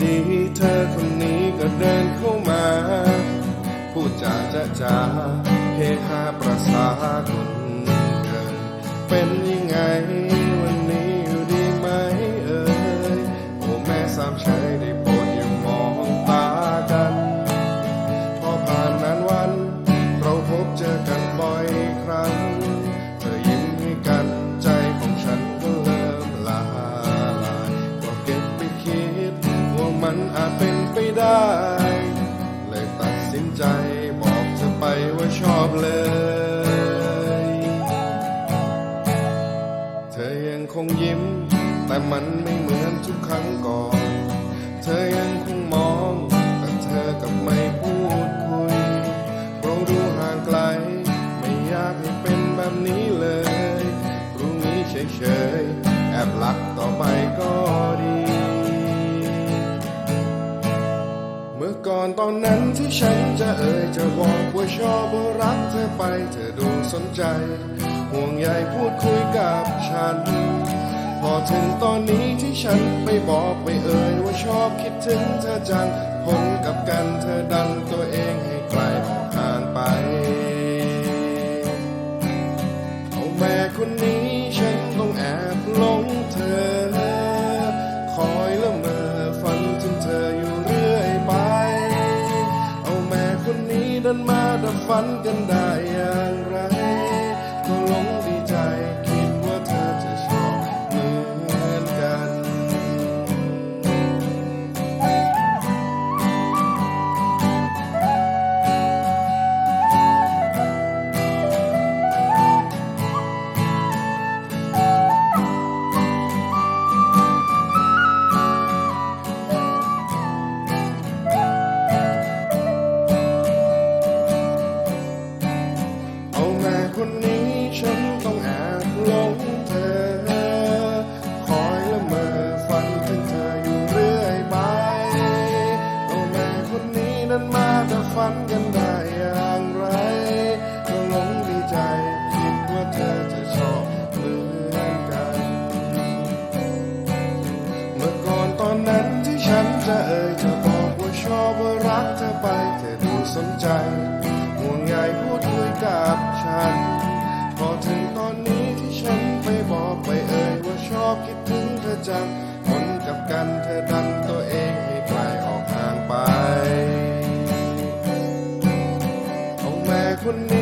ดีเธอคนนี้ก็เดินเข้ามา พูดจาจะจาเฮฮาประสาคนเคยเป็นยังไงวันนี้อยู่ดีไหมเอ่ยโอ้แม่สามชัยได้โปรดอย่ามองตากัน พอผ่านนานวัน เราพบเจอกันบ่อย มันอาจเป็นไปได้ เลยตัดสินใจบอกเธอไปว่าชอบเลย เธอยังคงยิ้ม แต่มันไม่เหมือนทุกครั้งก่อน เธอยังคงมอง แต่เธอกับไม่พูดคุย เราดูห่างไกล ไม่อยากให้เป็นแบบนี้เลย รู้งี้เฉยๆ แอบรักต่อไปก็ดี อก่อนตอนนั้นที่ฉันจะเอ่ยจะบอกว่าชอบว่ารักเธอไปเธอดูสนใจ ห่วงใยพูดคุยกับฉัน พอถึงตอนนี้ที่ฉันไปบอกไปเอ่ยว่าชอบคิดถึงเธอจังผลกับกันเธอดันตัวเองให้ไกลออกห่างไป เอาแม่คนนี้ นี้เดินมาดับฝันกันได้ ฝันกันได้อย่างไรก็หลงดีใจคิดว่าเธอจะชอบเหมือนกัน เมื่อก่อนตอนนั้นที่ฉันจะเอ่ยจะบอกว่าชอบว่ารักเธอไปเธอดูสนใจห่วงใยพูดคุยกับฉัน พอถึงตอนนี้ที่ฉันไปบอกไปเอ่ยว่าชอบคิด เอ